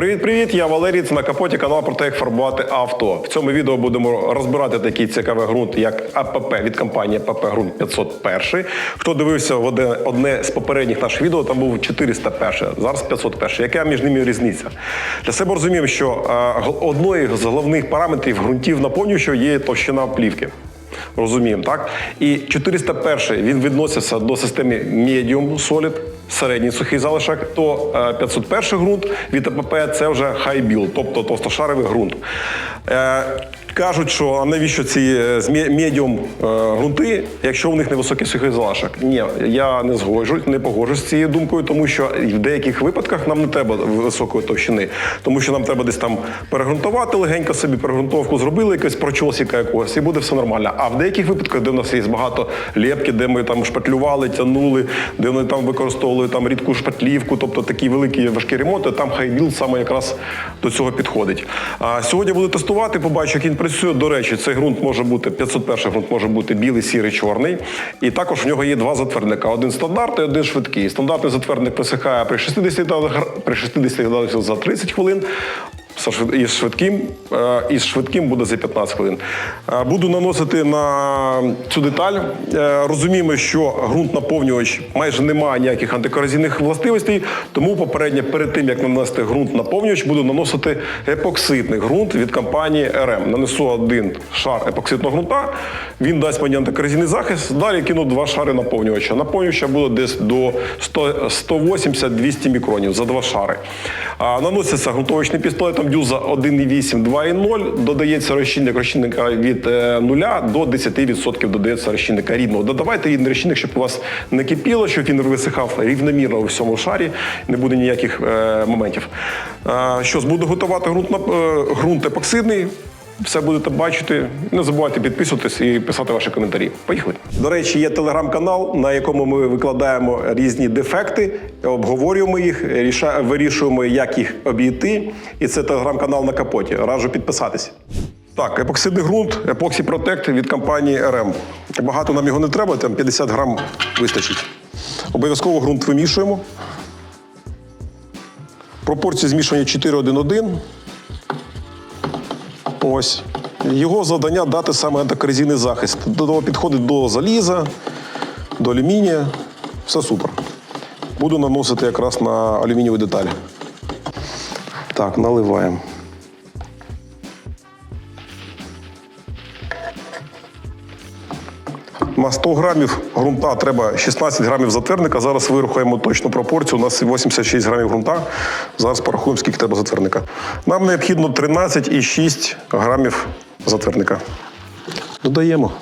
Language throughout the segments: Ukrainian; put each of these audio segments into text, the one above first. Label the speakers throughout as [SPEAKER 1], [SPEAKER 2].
[SPEAKER 1] Привіт-привіт! Я Валерій. Це на капоті канал про те, як фарбувати авто. В цьому відео будемо розбирати такий цікавий ґрунт, як АПП від компанії АПП ґрунт 501. Хто дивився в одне, одне з попередніх наших відео, там був 401, зараз 501. Яка між ними різниця? Для себе розуміємо, що одною з головних параметрів ґрунтів наповнюючого є товщина плівки. Розуміємо, так? І 401 він відноситься до системи Medium Solid, середній сухий залишок, то е, 501 ґрунт від АПП це вже хай біл, тобто товстошаровий ґрунт. Кажуть, що а навіщо ці е, медіум е, ґрунти, якщо у них невисокий сухий залишок? Ні, я не згоджусь, не погоджусь з цією думкою, тому що в деяких випадках нам не треба високої товщини, тому що нам треба десь там перегрунтувати легенько собі, перегрунтовку зробили, якийсь прочосика якогось, і буде все нормально. А в деяких випадках, де в нас є багато лепки, де ми там шпатлювали, тягнули, де вони там використовували там рідку шпатлівку, тобто такі великі важкі ремонти, там хайбіл саме якраз до цього підходить. А сьогодні буду тестувати, побачу, як він працює. До речі, цей ґрунт може бути 501 ґрунт може бути білий, сірий, чорний. І також в нього є два затвердника: один стандартний, один швидкий. Стандартний затвердник присихає при 60 градусах, при 60 градусах за 30 хвилин. Із швидким, е, із швидким буде за 15 хвилин. Е, Буду наносити на цю деталь. Е, Розуміємо, що ґрунт наповнювач майже не має ніяких антикорозійних властивостей, тому попередньо перед тим, як нанести ґрунт наповнювач, буду наносити епоксидний ґрунт від компанії РМ. Нанесу один шар епоксидного ґрунта, він дасть мені антикорозійний захист. Далі кину два шари наповнювача. Наповнювача буде десь до 180-200 мікронів за два шари. Наноситься ґрунтовочним пістолетом дюза 1,8, 2,0. Додається розчинник розчинника від е, 0 до 10% додається розчинника рідного. Додавайте рідний розчинник, щоб у вас не кипіло, щоб він висихав рівномірно у всьому шарі, не буде ніяких е, моментів. Е, що ж, буду готувати е, ґрунт епоксидний. Все будете бачити. Не забувайте підписуватись і писати ваші коментарі. Поїхали. До речі, є телеграм-канал, на якому ми викладаємо різні дефекти, обговорюємо їх, вирішуємо, як їх обійти. І це телеграм-канал на капоті. Раджу підписатись. Так, епоксидний ґрунт, Epoxy Protect від компанії RM. Багато нам його не треба, там 50 грам вистачить. Обов'язково ґрунт вимішуємо. Пропорції змішування 4-1-1. Ось. Його завдання дати саме антикорозійний захист. До підходить до заліза, до алюмінія. Все супер. Буду наносити якраз на алюмінієві деталі. Так, наливаємо. На 100 грамів ґрунта треба 16 грамів затвердника. Зараз вирухаємо точну пропорцію. У нас 86 грамів ґрунта. Зараз порахуємо, скільки треба затвердника. Нам необхідно 13,6 грамів затвердника. Додаємо.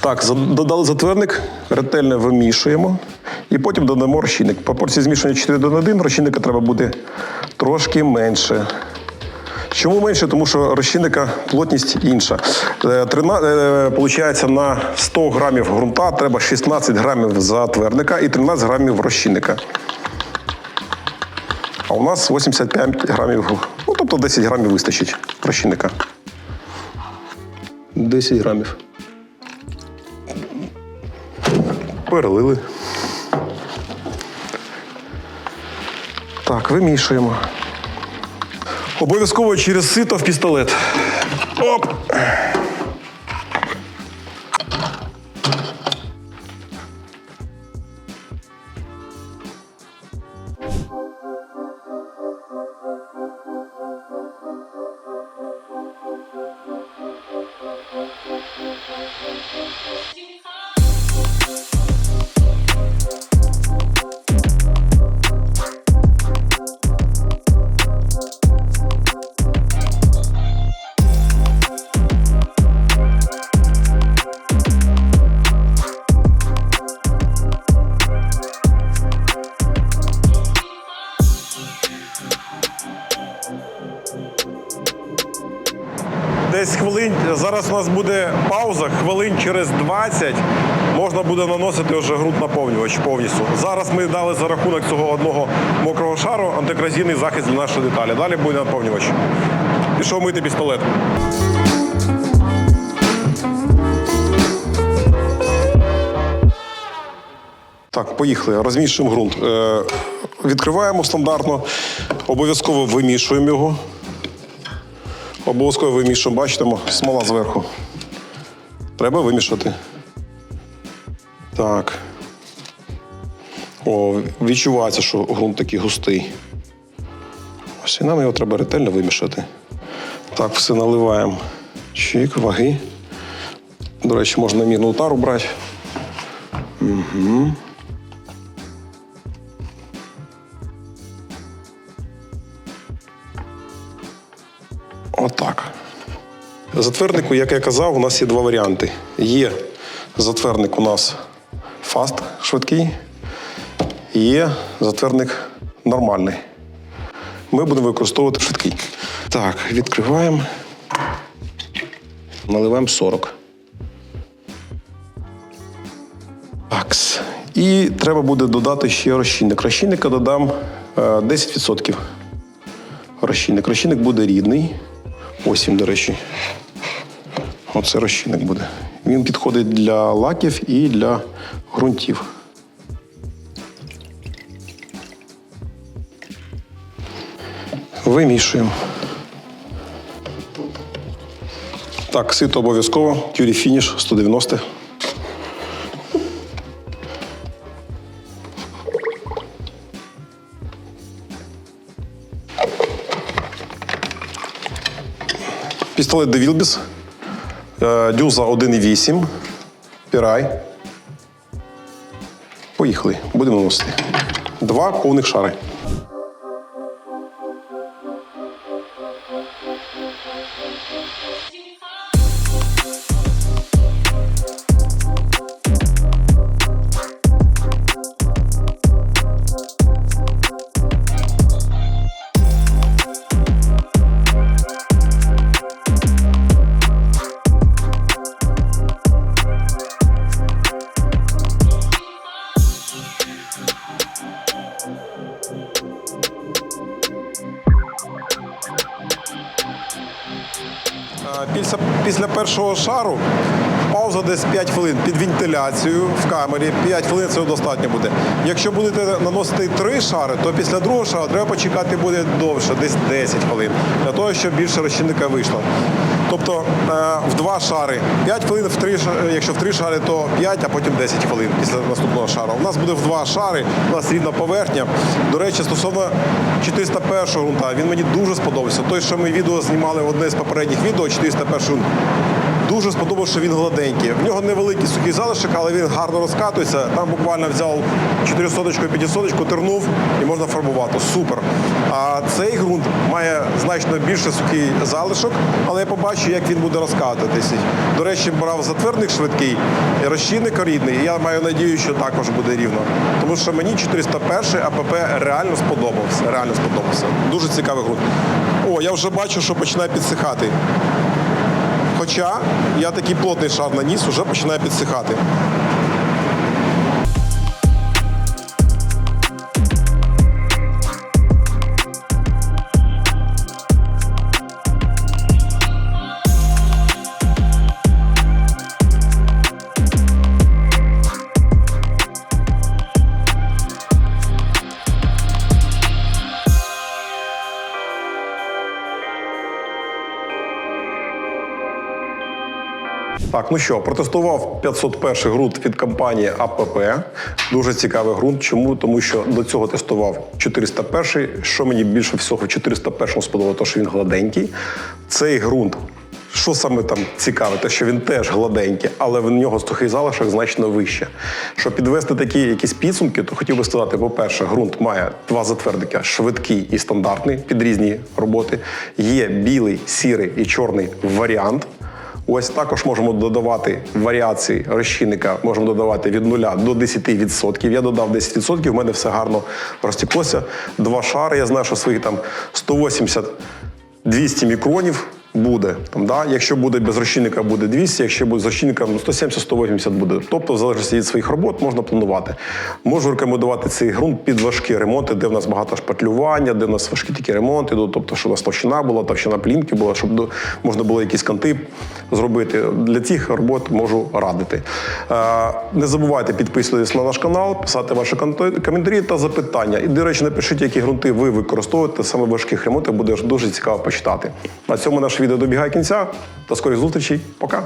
[SPEAKER 1] Так, додали затвердник, ретельно вимішуємо. І потім додамо розчинник. Пропорції змішання 4 до 1, розчинника треба буде трошки менше. Чому менше? Тому що розчинника плотність інша. Е, е, Получається, на 100 грамів ґрунта треба 16 грамів затвердника і 13 грамів розчинника. А у нас 85 грамів, ну тобто 10 грамів вистачить розчинника. 10 грамів. Перелили. Так, вимішуємо. Обов'язково через сито в пістолет. Оп! Десь нас буде пауза, хвилин через 20 можна буде наносити вже ґрунт наповнювач повністю. Зараз ми дали за рахунок цього одного мокрого шару антикорозійний захист для нашої деталі. Далі буде наповнювач. Пішов мити пістолет. Так, поїхали. Розмішуємо ґрунт. Е, відкриваємо стандартно, обов'язково вимішуємо його. Обов'язково вимішуємо, бачите, смола зверху. Треба вимішати. Так. О, відчувається, що ґрунт такий густий. Ось і нам його треба ретельно вимішати. Так, все наливаємо. Чик, ваги. До речі, можна мірну тару брати. Отак. Затверднику, як я казав, у нас є два варіанти. Є затвердник у нас фаст швидкий, є затвердник нормальний. Ми будемо використовувати швидкий. Так, відкриваємо. Наливаємо 40. Такс. І треба буде додати ще розчинник. Розчинника додам е, 10%. Розчинник. Розчинник буде рідний. Ось він, до речі. Оце розчинник буде. Він підходить для лаків і для ґрунтів. Вимішуємо. Так, сито обов'язково. Кюрі фініш 190. Пістолет Девілбіс. Е, Дюза 1,8. Пірай. Поїхали. Будемо носити. Два повних шари. Після, після першого шару пауза десь 5 хвилин під вентиляцію в камері. 5 хвилин цього достатньо буде. Якщо будете наносити 3 шари, то після другого шару треба почекати буде довше, десь 10 хвилин, для того, щоб більше розчинника вийшло. Тобто в два шари 5 хвилин, в три, якщо в три шари, то 5, а потім 10 хвилин після наступного шару. У нас буде в два шари, у нас рідна поверхня. До речі, стосовно 401 грунта, він мені дуже сподобався. Той, що ми відео знімали в одне з попередніх відео, 401 ґрунт. Дуже сподобався, що він гладенький. В нього невеликий сухий залишок, але він гарно розкатується. Там буквально взяв 400 500 тернув і можна фарбувати. Супер. А цей ґрунт має значно більше сухий залишок, але я побачу, як він буде розкатуватися. До речі, брав затвердник швидкий, розчинник рідний. і Я маю надію, що також буде рівно. Тому що мені 401 АПП реально сподобався. Реально сподобався. Дуже цікавий ґрунт. О, я вже бачу, що починає підсихати. Хоча я такий плотний шар наніс, вже починає підсихати. Так, ну що, протестував 501 ґрунт від компанії АПП. Дуже цікавий ґрунт. Чому? Тому що до цього тестував 401. Що мені більше всього в 401 сподобалося, то що він гладенький. Цей ґрунт. Що саме там цікаве, те, що він теж гладенький, але в нього сухий залишок значно вище. Щоб підвести такі якісь підсумки, то хотів би сказати, по-перше, ґрунт має два затвердика: швидкий і стандартний під різні роботи. Є білий, сірий і чорний варіант. Ось також можемо додавати варіації розчинника, можемо додавати від 0 до 10%. Я додав 10%, в мене все гарно розтеклося. Два шари. Я знаю, що свої там 180 200 мікронів буде. Там, да? Якщо буде без розчинника, буде 200, якщо буде з розчинником, ну, 170-180 буде. Тобто, в залежності від своїх робот можна планувати. Можу рекомендувати цей ґрунт під важкі ремонти, де в нас багато шпатлювання, де в нас важкі такі ремонти, тобто, щоб у нас товщина була, товщина плінки була, щоб можна було якісь канти зробити. Для цих робот можу радити. Е, Не забувайте підписуватись на наш канал, писати ваші коментарі та запитання. І, до речі, напишіть, які ґрунти ви використовуєте саме важких ремонтах, буде дуже цікаво почитати. На цьому наше відео добігає кінця. До скорих зустрічей. Пока.